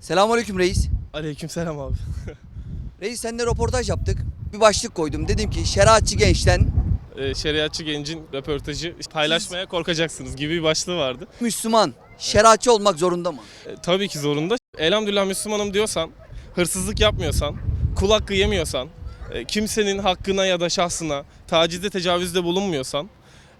Selamünaleyküm reis. Aleykümselam abi. Reis seninle röportaj yaptık. Bir başlık koydum. Dedim ki şeriatçı gençten Ee, şeriatçı gencin röportajı paylaşmaya korkacaksınız gibi bir başlığı vardı. Müslüman şeriatçı olmak zorunda mı? Ee, tabii ki zorunda. Elhamdülillah Müslümanım diyorsan, hırsızlık yapmıyorsan, kul hakkı yemiyorsan, e, kimsenin hakkına ya da şahsına tacizde tecavüzde bulunmuyorsan e,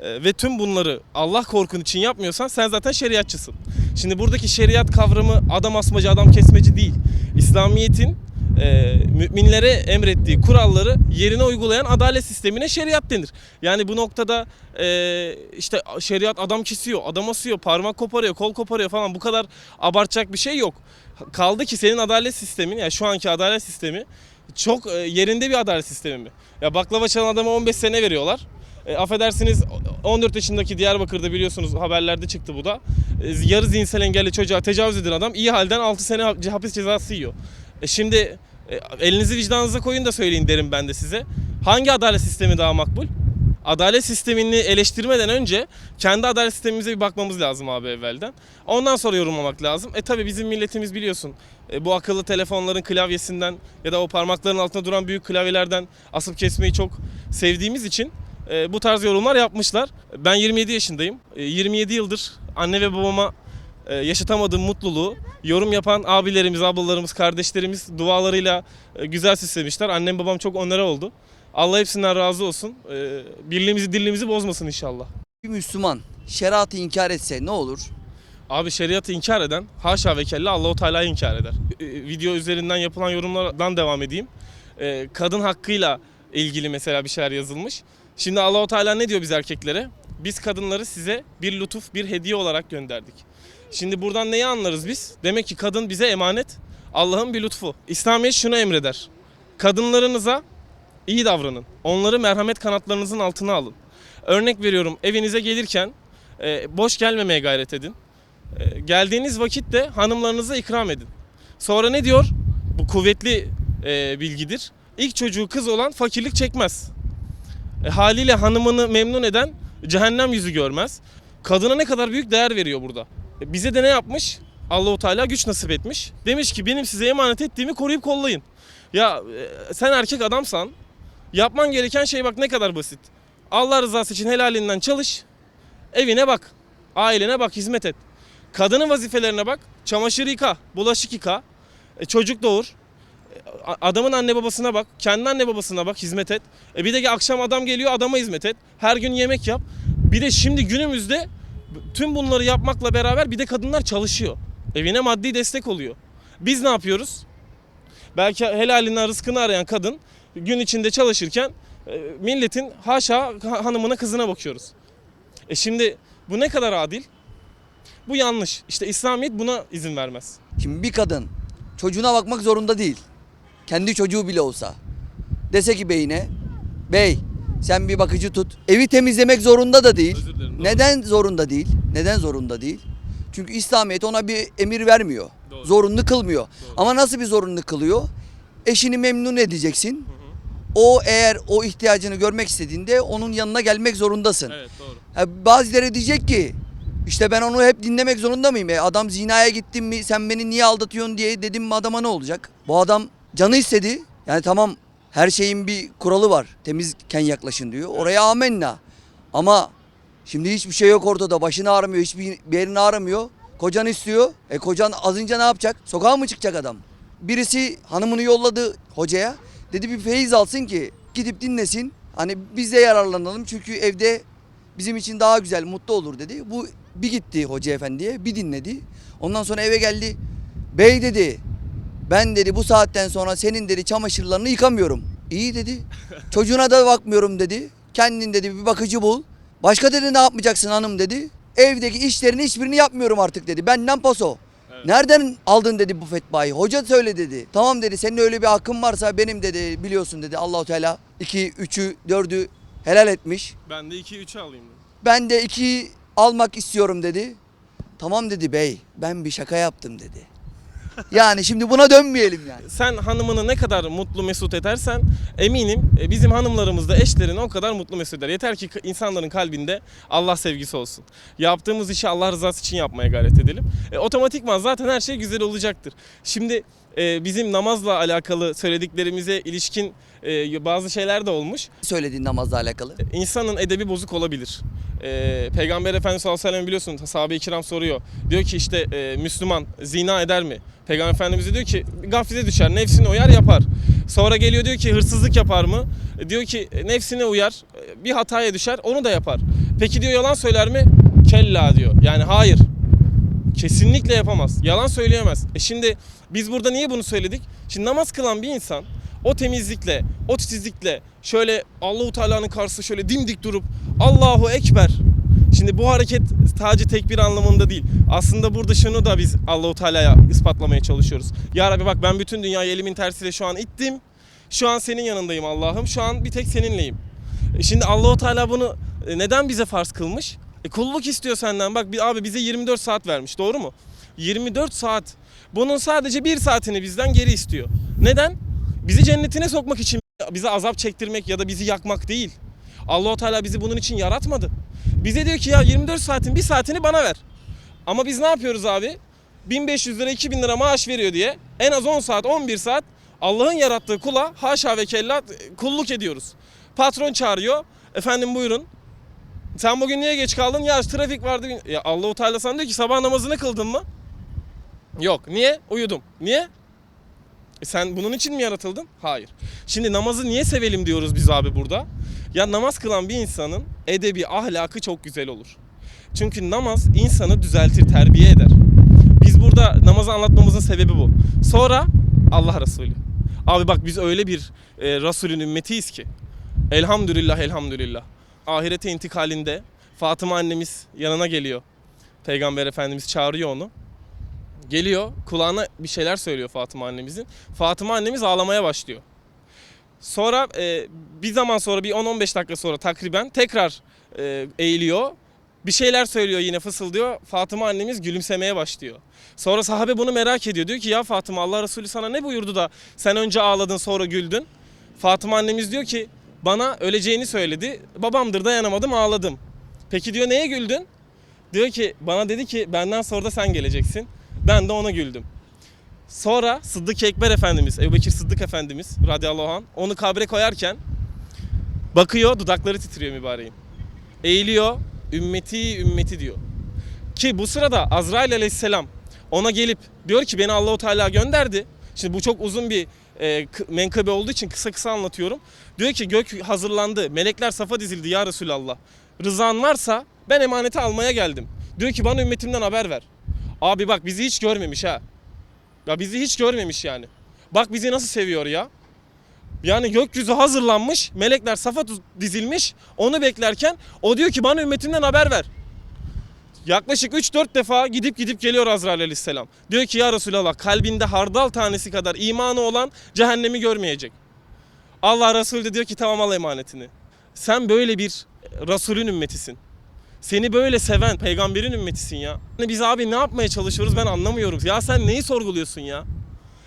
ve tüm bunları Allah korkun için yapmıyorsan sen zaten şeriatçısın. Şimdi buradaki şeriat kavramı adam asmacı, adam kesmeci değil. İslamiyet'in e, müminlere emrettiği kuralları yerine uygulayan adalet sistemine şeriat denir. Yani bu noktada e, işte şeriat adam kesiyor, adam asıyor, parmak koparıyor, kol koparıyor falan bu kadar abartacak bir şey yok. Kaldı ki senin adalet sistemin, yani şu anki adalet sistemi çok e, yerinde bir adalet sistemi mi? Ya baklava çalan adama 15 sene veriyorlar. E, affedersiniz 14 yaşındaki Diyarbakır'da biliyorsunuz haberlerde çıktı bu da. E, yarı zihinsel engelli çocuğa tecavüz eden adam iyi halden 6 sene ha- hapis cezası yiyor. E, şimdi e, elinizi vicdanınıza koyun da söyleyin derim ben de size. Hangi adalet sistemi daha makbul? Adalet sistemini eleştirmeden önce kendi adalet sistemimize bir bakmamız lazım abi evvelden. Ondan sonra yorumlamak lazım. E tabi bizim milletimiz biliyorsun e, bu akıllı telefonların klavyesinden ya da o parmakların altında duran büyük klavyelerden asıp kesmeyi çok sevdiğimiz için e, bu tarz yorumlar yapmışlar. Ben 27 yaşındayım. E, 27 yıldır anne ve babama e, yaşatamadığım mutluluğu yorum yapan abilerimiz, ablalarımız, kardeşlerimiz dualarıyla e, güzel süslemişler. Annem babam çok onlara oldu. Allah hepsinden razı olsun. E, birliğimizi, dirliğimizi bozmasın inşallah. Bir Müslüman şeriatı inkar etse ne olur? Abi şeriatı inkar eden haşa ve kella Allahu Teala'yı inkar eder. E, Video üzerinden yapılan yorumlardan devam edeyim. E, Kadın hakkıyla ilgili mesela bir şeyler yazılmış. Şimdi Allahu Teala ne diyor biz erkeklere? Biz kadınları size bir lütuf, bir hediye olarak gönderdik. Şimdi buradan neyi anlarız biz? Demek ki kadın bize emanet, Allah'ın bir lütfu. İslamiyet şunu emreder. Kadınlarınıza iyi davranın. Onları merhamet kanatlarınızın altına alın. Örnek veriyorum evinize gelirken e, boş gelmemeye gayret edin. E, geldiğiniz vakitte hanımlarınıza ikram edin. Sonra ne diyor? Bu kuvvetli e, bilgidir. İlk çocuğu kız olan fakirlik çekmez. E, haliyle hanımını memnun eden cehennem yüzü görmez. Kadına ne kadar büyük değer veriyor burada. E, bize de ne yapmış? Allahu Teala güç nasip etmiş. Demiş ki benim size emanet ettiğimi koruyup kollayın. Ya e, sen erkek adamsan yapman gereken şey bak ne kadar basit. Allah rızası için helalinden çalış. Evine bak. Ailene bak, hizmet et. Kadının vazifelerine bak. Çamaşır yıka, bulaşık yıka. e, çocuk doğur. Adamın anne babasına bak. Kendi anne babasına bak, hizmet et. E bir de akşam adam geliyor, adama hizmet et. Her gün yemek yap. Bir de şimdi günümüzde tüm bunları yapmakla beraber bir de kadınlar çalışıyor. Evine maddi destek oluyor. Biz ne yapıyoruz? Belki helalinden rızkını arayan kadın gün içinde çalışırken e, milletin haşa ha- hanımına kızına bakıyoruz. E şimdi bu ne kadar adil? Bu yanlış. İşte İslamiyet buna izin vermez. Şimdi bir kadın çocuğuna bakmak zorunda değil. Kendi çocuğu bile olsa. Dese ki beyine, bey sen bir bakıcı tut. Evi temizlemek zorunda da değil. Dilerim, doğru. Neden zorunda değil? Neden zorunda değil? Çünkü İslamiyet ona bir emir vermiyor. Doğru. Zorunlu kılmıyor. Ama nasıl bir zorunlu kılıyor? Eşini memnun edeceksin. O eğer o ihtiyacını görmek istediğinde onun yanına gelmek zorundasın. Evet doğru. Ha, bazıları diyecek ki işte ben onu hep dinlemek zorunda mıyım? E, adam zinaya gittim mi sen beni niye aldatıyorsun diye dedim mi adama ne olacak? Bu adam canı istedi. Yani tamam her şeyin bir kuralı var. Temizken yaklaşın diyor. Oraya amenna. Ama şimdi hiçbir şey yok ortada. Başını ağrımıyor. Hiçbir bir yerini ağrımıyor. Kocan istiyor. E kocan azınca ne yapacak? Sokağa mı çıkacak adam? Birisi hanımını yolladı hocaya. Dedi bir feyiz alsın ki gidip dinlesin. Hani biz de yararlanalım. Çünkü evde bizim için daha güzel, mutlu olur dedi. Bu bir gitti hoca efendiye, bir dinledi. Ondan sonra eve geldi. Bey dedi, ben dedi bu saatten sonra senin dedi çamaşırlarını yıkamıyorum. İyi dedi. Çocuğuna da bakmıyorum dedi. Kendin dedi bir bakıcı bul. Başka dedi ne yapmayacaksın hanım dedi. Evdeki işlerini hiçbirini yapmıyorum artık dedi. Benden paso. Evet. Nereden aldın dedi bu fetvayı? Hoca söyle dedi. Tamam dedi senin öyle bir hakkın varsa benim dedi biliyorsun dedi Allahu Teala 2 3'ü 4'ü helal etmiş. Ben de 2-3'ü alayım. dedim. Ben de iki almak istiyorum dedi. Tamam dedi bey ben bir şaka yaptım dedi. Yani şimdi buna dönmeyelim yani. Sen hanımını ne kadar mutlu mesut edersen eminim e, bizim hanımlarımız da eşlerini o kadar mutlu mesut eder. Yeter ki insanların kalbinde Allah sevgisi olsun. Yaptığımız işi Allah rızası için yapmaya gayret edelim. E, otomatikman zaten her şey güzel olacaktır. Şimdi e, bizim namazla alakalı söylediklerimize ilişkin e, bazı şeyler de olmuş. Söylediğin namazla alakalı. İnsanın edebi bozuk olabilir. Ee, Peygamber Efendimiz sallallahu aleyhi ve sellem biliyorsun sahabe-i kiram soruyor. Diyor ki işte e, Müslüman zina eder mi? Peygamber Efendimiz diyor ki gaflete düşer, nefsine uyar yapar. Sonra geliyor diyor ki hırsızlık yapar mı? E, Diyor ki e, nefsine uyar, e, bir hataya düşer, onu da yapar. Peki diyor yalan söyler mi? Kella diyor. Yani hayır. Kesinlikle yapamaz. Yalan söyleyemez. E şimdi biz burada niye bunu söyledik? Şimdi namaz kılan bir insan o temizlikle, o titizlikle şöyle Allahu Teala'nın karşısında şöyle dimdik durup Allahu Ekber. Şimdi bu hareket sadece tekbir anlamında değil. Aslında burada şunu da biz Allahu Teala'ya ispatlamaya çalışıyoruz. Ya Rabbi bak ben bütün dünyayı elimin tersiyle şu an ittim. Şu an senin yanındayım Allah'ım. Şu an bir tek seninleyim. E Şimdi Allahu Teala bunu e, neden bize farz kılmış? E kulluk istiyor senden. Bak abi bize 24 saat vermiş. Doğru mu? 24 saat. Bunun sadece bir saatini bizden geri istiyor. Neden? Bizi cennetine sokmak için bize azap çektirmek ya da bizi yakmak değil. Allahu Teala bizi bunun için yaratmadı. Bize diyor ki ya 24 saatin bir saatini bana ver. Ama biz ne yapıyoruz abi? 1500 lira 2000 lira maaş veriyor diye en az 10 saat 11 saat Allah'ın yarattığı kula haşa ve kella kulluk ediyoruz. Patron çağırıyor. Efendim buyurun. Sen bugün niye geç kaldın? Ya trafik vardı. Ya Allahu Teala sana diyor ki sabah namazını kıldın mı? Yok. Niye? Uyudum. Niye? E sen bunun için mi yaratıldın? Hayır. Şimdi namazı niye sevelim diyoruz biz abi burada? Ya namaz kılan bir insanın edebi, ahlakı çok güzel olur. Çünkü namaz insanı düzeltir, terbiye eder. Biz burada namazı anlatmamızın sebebi bu. Sonra Allah Resulü. Abi bak biz öyle bir e, Resulün ümmetiyiz ki. Elhamdülillah, elhamdülillah. Ahirete intikalinde Fatıma annemiz yanına geliyor. Peygamber Efendimiz çağırıyor onu. Geliyor kulağına bir şeyler söylüyor Fatıma annemizin. Fatıma annemiz ağlamaya başlıyor. Sonra e, bir zaman sonra bir 10-15 dakika sonra takriben tekrar e, eğiliyor. Bir şeyler söylüyor yine fısıldıyor. Fatıma annemiz gülümsemeye başlıyor. Sonra sahabe bunu merak ediyor. Diyor ki ya Fatıma Allah Resulü sana ne buyurdu da sen önce ağladın sonra güldün. Fatıma annemiz diyor ki bana öleceğini söyledi. Babamdır dayanamadım ağladım. Peki diyor neye güldün? Diyor ki bana dedi ki benden sonra da sen geleceksin. Ben de ona güldüm. Sonra Sıddık Ekber Efendimiz, Ebu Bekir Sıddık Efendimiz radıyallahu anh onu kabre koyarken bakıyor dudakları titriyor mübareğin. Eğiliyor ümmeti ümmeti diyor. Ki bu sırada Azrail aleyhisselam ona gelip diyor ki beni Allahu Teala gönderdi. Şimdi bu çok uzun bir e, menkıbe olduğu için kısa kısa anlatıyorum. Diyor ki gök hazırlandı. Melekler safa dizildi ya Resulallah. Rızan varsa ben emaneti almaya geldim. Diyor ki bana ümmetimden haber ver. Abi bak bizi hiç görmemiş ha. Ya bizi hiç görmemiş yani. Bak bizi nasıl seviyor ya. Yani gökyüzü hazırlanmış, melekler safa dizilmiş. Onu beklerken o diyor ki bana ümmetimden haber ver. Yaklaşık 3-4 defa gidip gidip geliyor Azrail aleyhisselam. Diyor ki ya Resulallah kalbinde hardal tanesi kadar imanı olan cehennemi görmeyecek. Allah Resulü de diyor ki tamam al emanetini. Sen böyle bir Resulün ümmetisin. Seni böyle seven peygamberin ümmetisin ya. Hani Biz abi ne yapmaya çalışıyoruz ben anlamıyorum. Ya sen neyi sorguluyorsun ya?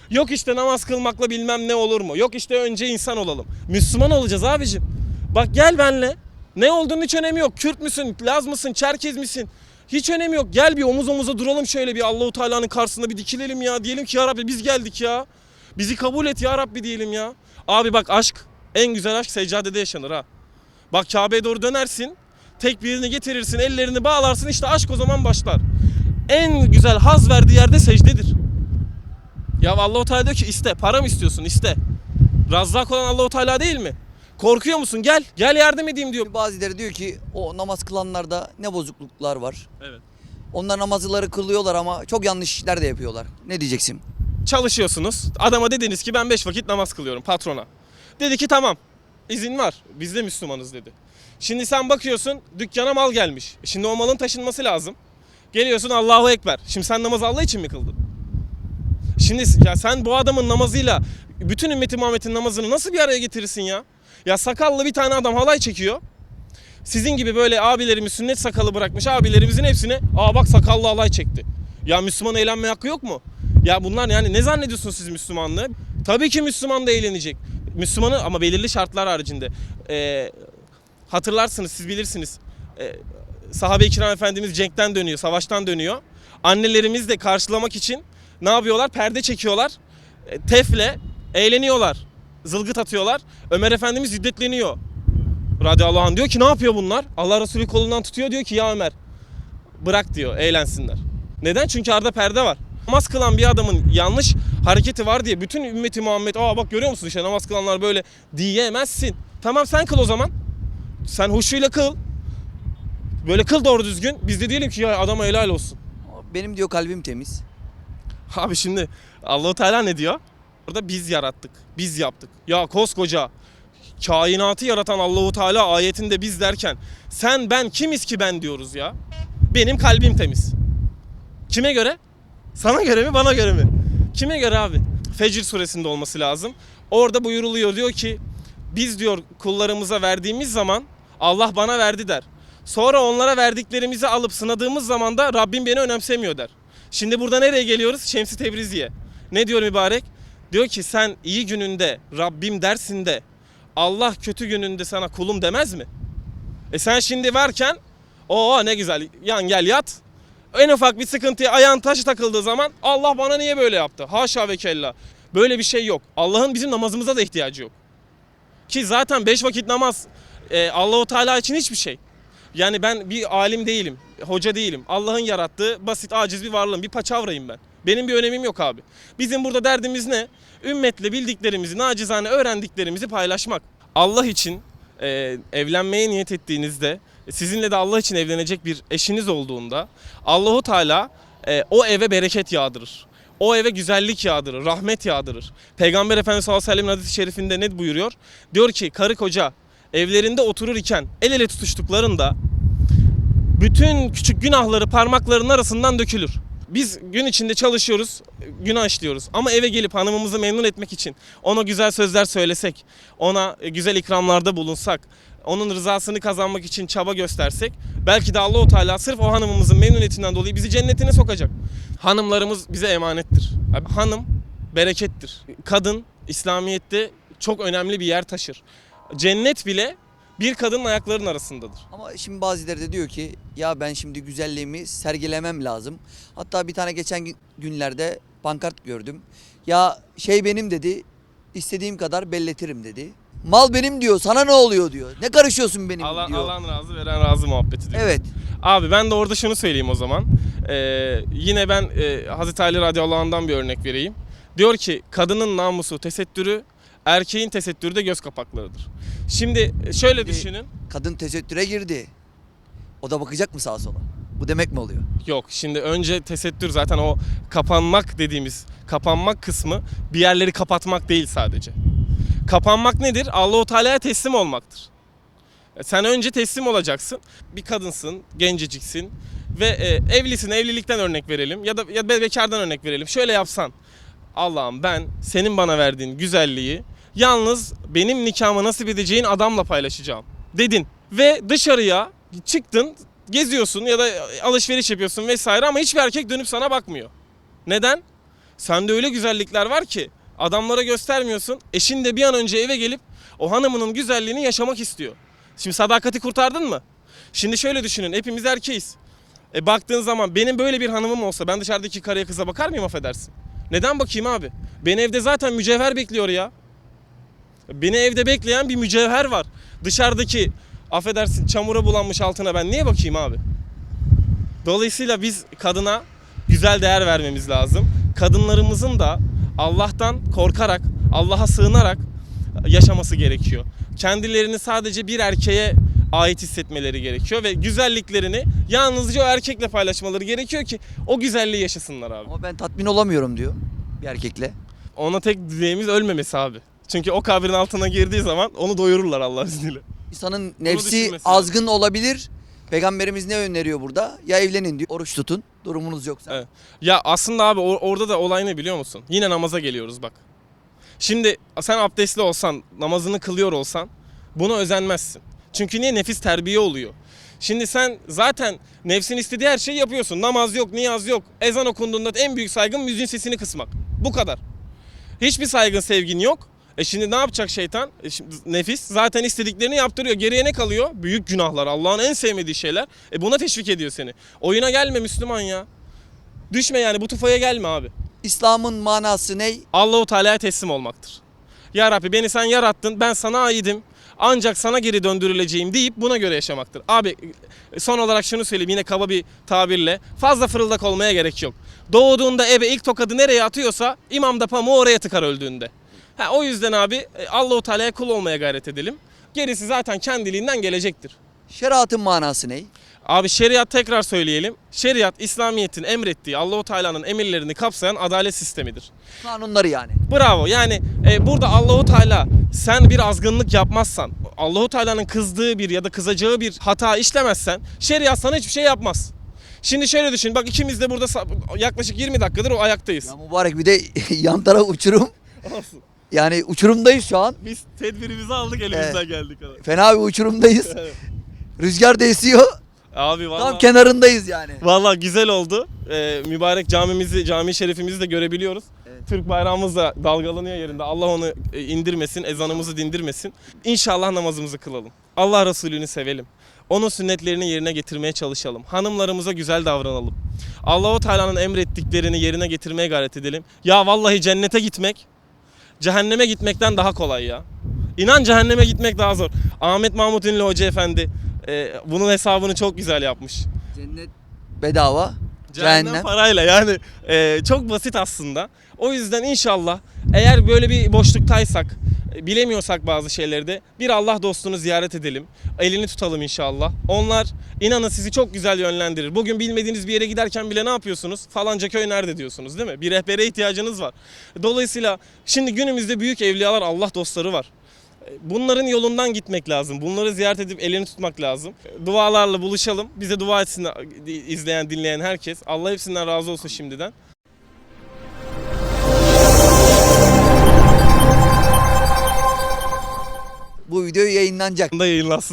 Yok işte namaz kılmakla bilmem ne olur mu? Yok işte önce insan olalım. Müslüman olacağız abicim. Bak gel benle. Ne olduğunun hiç önemi yok. Kürt müsün, Laz mısın, Çerkez misin? Hiç önemi yok. Gel bir omuz omuza duralım şöyle bir Allahu Teala'nın karşısında bir dikilelim ya. Diyelim ki ya Rabbi biz geldik ya. Bizi kabul et ya Rabbi diyelim ya. Abi bak aşk en güzel aşk seccadede yaşanır ha. Bak Kabe'ye doğru dönersin. Tek birini getirirsin, ellerini bağlarsın işte aşk o zaman başlar. En güzel haz verdiği yerde secdedir. Ya Allahu Teala diyor ki iste, para mı istiyorsun? iste. Razzak olan Allahu Teala değil mi? Korkuyor musun? Gel, gel yardım edeyim diyor. Bazıları diyor ki o namaz kılanlarda ne bozukluklar var. Evet. Onlar namazları kılıyorlar ama çok yanlış işler de yapıyorlar. Ne diyeceksin? Çalışıyorsunuz. Adama dediniz ki ben 5 vakit namaz kılıyorum patrona. Dedi ki tamam. izin var. Biz de Müslümanız dedi. Şimdi sen bakıyorsun dükkana mal gelmiş. E Şimdi o malın taşınması lazım. Geliyorsun Allahu Ekber. Şimdi sen namazı Allah için mi kıldın? Şimdi ya sen bu adamın namazıyla bütün ümmeti Muhammed'in namazını nasıl bir araya getirirsin ya? Ya sakallı bir tane adam halay çekiyor. Sizin gibi böyle abilerimiz sünnet sakalı bırakmış abilerimizin hepsine aa bak sakallı halay çekti. Ya Müslüman eğlenme hakkı yok mu? Ya bunlar yani ne zannediyorsunuz siz Müslümanlığı? Tabii ki Müslüman da eğlenecek. Müslümanı ama belirli şartlar haricinde. Ee, hatırlarsınız siz bilirsiniz. Ee, sahabe-i kiram efendimiz cenkten dönüyor, savaştan dönüyor. Annelerimiz de karşılamak için ne yapıyorlar? Perde çekiyorlar. E, tefle eğleniyorlar. Zılgıt atıyorlar. Ömer Efendimiz şiddetleniyor. Radıyallahu anh diyor ki ne yapıyor bunlar? Allah Resulü kolundan tutuyor diyor ki ya Ömer bırak diyor eğlensinler. Neden? Çünkü arada perde var. Namaz kılan bir adamın yanlış hareketi var diye bütün ümmeti Muhammed aa bak görüyor musun işte namaz kılanlar böyle diyemezsin. Tamam sen kıl o zaman. Sen huşuyla kıl. Böyle kıl doğru düzgün. Biz de diyelim ki ya adama helal olsun. Benim diyor kalbim temiz. Abi şimdi Allahu Teala ne diyor? Burada biz yarattık. Biz yaptık. Ya koskoca kainatı yaratan Allahu Teala ayetinde biz derken sen ben kimiz ki ben diyoruz ya. Benim kalbim temiz. Kime göre? Sana göre mi bana göre mi? Kime göre abi? Fecr suresinde olması lazım. Orada buyuruluyor diyor ki biz diyor kullarımıza verdiğimiz zaman Allah bana verdi der. Sonra onlara verdiklerimizi alıp sınadığımız zaman da Rabbim beni önemsemiyor der. Şimdi burada nereye geliyoruz? Şemsi Tebrizi'ye. Ne diyor mübarek? Diyor ki sen iyi gününde Rabbim dersin de Allah kötü gününde sana kulum demez mi? E sen şimdi varken o ne güzel yan gel yat. En ufak bir sıkıntıya ayağın taşı takıldığı zaman Allah bana niye böyle yaptı? Haşa ve kella. Böyle bir şey yok. Allah'ın bizim namazımıza da ihtiyacı yok. Ki zaten beş vakit namaz e, Allahu Teala için hiçbir şey. Yani ben bir alim değilim, hoca değilim. Allah'ın yarattığı basit, aciz bir varlığım, bir paçavrayım ben. Benim bir önemim yok abi. Bizim burada derdimiz ne? Ümmetle bildiklerimizi, nacizane öğrendiklerimizi paylaşmak. Allah için e, evlenmeye niyet ettiğinizde, sizinle de Allah için evlenecek bir eşiniz olduğunda Allahu Teala e, o eve bereket yağdırır. O eve güzellik yağdırır, rahmet yağdırır. Peygamber Efendimiz sallallahu aleyhi ve sellem'in hadis-i şerifinde ne buyuruyor? Diyor ki karı koca evlerinde oturur iken el ele tutuştuklarında bütün küçük günahları parmaklarının arasından dökülür. Biz gün içinde çalışıyoruz, günah işliyoruz. Ama eve gelip hanımımızı memnun etmek için ona güzel sözler söylesek, ona güzel ikramlarda bulunsak, onun rızasını kazanmak için çaba göstersek, belki de Allahu Teala sırf o hanımımızın memnuniyetinden dolayı bizi cennetine sokacak. Hanımlarımız bize emanettir. Hanım berekettir. Kadın İslamiyet'te çok önemli bir yer taşır. Cennet bile bir kadının ayaklarının arasındadır. Ama şimdi bazıları da diyor ki ya ben şimdi güzelliğimi sergilemem lazım. Hatta bir tane geçen gün- günlerde pankart gördüm. Ya şey benim dedi istediğim kadar belletirim dedi. Mal benim diyor sana ne oluyor diyor. Ne karışıyorsun benim Alan, diyor. alan razı veren razı muhabbeti diyor. Evet. Abi ben de orada şunu söyleyeyim o zaman. Ee, yine ben e, Hazreti Ali radıyallahu anh'dan bir örnek vereyim. Diyor ki kadının namusu tesettürü, erkeğin tesettürü de göz kapaklarıdır. Şimdi e, şöyle düşünün. Kadın tesettüre girdi. O da bakacak mı sağa sola? Bu demek mi oluyor? Yok şimdi önce tesettür zaten o kapanmak dediğimiz kapanmak kısmı bir yerleri kapatmak değil sadece. Kapanmak nedir? Allahu Teala'ya teslim olmaktır. E, Sen önce teslim olacaksın. Bir kadınsın, genceciksin ve e, evlisin. Evlilikten örnek verelim ya da ya da bekardan örnek verelim. Şöyle yapsan. Allah'ım ben senin bana verdiğin güzelliği yalnız benim nikahımı nasip edeceğin adamla paylaşacağım dedin. Ve dışarıya çıktın geziyorsun ya da alışveriş yapıyorsun vesaire ama hiçbir erkek dönüp sana bakmıyor. Neden? Sende öyle güzellikler var ki adamlara göstermiyorsun. Eşin de bir an önce eve gelip o hanımının güzelliğini yaşamak istiyor. Şimdi sadakati kurtardın mı? Şimdi şöyle düşünün hepimiz erkeğiz. E baktığın zaman benim böyle bir hanımım olsa ben dışarıdaki karıya kıza bakar mıyım affedersin? Neden bakayım abi? Beni evde zaten mücevher bekliyor ya. Beni evde bekleyen bir mücevher var. Dışarıdaki affedersin çamura bulanmış altına ben niye bakayım abi? Dolayısıyla biz kadına güzel değer vermemiz lazım. Kadınlarımızın da Allah'tan korkarak, Allah'a sığınarak yaşaması gerekiyor. Kendilerini sadece bir erkeğe ait hissetmeleri gerekiyor ve güzelliklerini yalnızca o erkekle paylaşmaları gerekiyor ki o güzelliği yaşasınlar abi. Ama ben tatmin olamıyorum diyor bir erkekle. Ona tek dileğimiz ölmemesi abi. Çünkü o kabrin altına girdiği zaman onu doyururlar Allah izniyle. İnsanın nefsi düşünmesi lazım. azgın olabilir. Peygamberimiz ne öneriyor burada? Ya evlenin diyor. Oruç tutun. Durumunuz yoksa. Evet. Ya aslında abi or- orada da olay ne biliyor musun? Yine namaza geliyoruz bak. Şimdi sen abdestli olsan, namazını kılıyor olsan buna özenmezsin. Çünkü niye? Nefis terbiye oluyor. Şimdi sen zaten nefsin istediği her şeyi yapıyorsun. Namaz yok, niyaz yok. Ezan okunduğunda en büyük saygın müziğin sesini kısmak. Bu kadar. Hiçbir saygın sevgin yok. E şimdi ne yapacak şeytan? E şimdi nefis zaten istediklerini yaptırıyor. Geriye ne kalıyor? Büyük günahlar. Allah'ın en sevmediği şeyler. E buna teşvik ediyor seni. Oyuna gelme Müslüman ya. Düşme yani bu tufaya gelme abi. İslam'ın manası ne? Allahu Teala'ya teslim olmaktır. Ya Rabbi beni sen yarattın, ben sana aidim. Ancak sana geri döndürüleceğim deyip buna göre yaşamaktır. Abi son olarak şunu söyleyeyim yine kaba bir tabirle. Fazla fırıldak olmaya gerek yok. Doğduğunda eve ilk tokadı nereye atıyorsa imam da pamuğu oraya tıkar öldüğünde. Ha, o yüzden abi e, Allahu Teala'ya kul olmaya gayret edelim. Gerisi zaten kendiliğinden gelecektir. Şeriatın manası ne? Abi şeriat tekrar söyleyelim. Şeriat İslamiyet'in emrettiği Allahu Teala'nın emirlerini kapsayan adalet sistemidir. Kanunları yani. Bravo. Yani e, burada Allahu Teala sen bir azgınlık yapmazsan, Allahu Teala'nın kızdığı bir ya da kızacağı bir hata işlemezsen şeriat sana hiçbir şey yapmaz. Şimdi şöyle düşün. Bak ikimiz de burada yaklaşık 20 dakikadır o ayaktayız. Ya mübarek bir de yan taraf uçurum. Olsun. Yani uçurumdayız şu an. Biz tedbirimizi aldık elimizden geldik. abi. Fena bir uçurumdayız. Evet. Rüzgar da esiyor. Abi Tam vallahi kenarındayız yani. Vallahi güzel oldu. Ee, mübarek camimizi, cami şerifimizi de görebiliyoruz. Evet. Türk bayrağımız da dalgalanıyor yerinde. Allah onu e, indirmesin, ezanımızı dindirmesin. İnşallah namazımızı kılalım. Allah Resulü'nü sevelim. Onun sünnetlerini yerine getirmeye çalışalım. Hanımlarımıza güzel davranalım. Allahu Teala'nın emrettiklerini yerine getirmeye gayret edelim. Ya vallahi cennete gitmek cehenneme gitmekten daha kolay ya. İnan cehenneme gitmek daha zor. Ahmet Mahmut Ünlü Hoca Efendi e, bunun hesabını çok güzel yapmış. Cennet bedava. Cehennem, Cehennem. parayla yani e, çok basit aslında. O yüzden inşallah eğer böyle bir boşluktaysak, bilemiyorsak bazı şeyleri de bir Allah dostunu ziyaret edelim. Elini tutalım inşallah. Onlar inanın sizi çok güzel yönlendirir. Bugün bilmediğiniz bir yere giderken bile ne yapıyorsunuz? Falanca köy nerede diyorsunuz değil mi? Bir rehbere ihtiyacınız var. Dolayısıyla şimdi günümüzde büyük evliyalar Allah dostları var. Bunların yolundan gitmek lazım. Bunları ziyaret edip elini tutmak lazım. Dualarla buluşalım. Bize dua etsin izleyen, dinleyen herkes. Allah hepsinden razı olsun şimdiden. Bu video yayınlanacak. Da yayınlansın.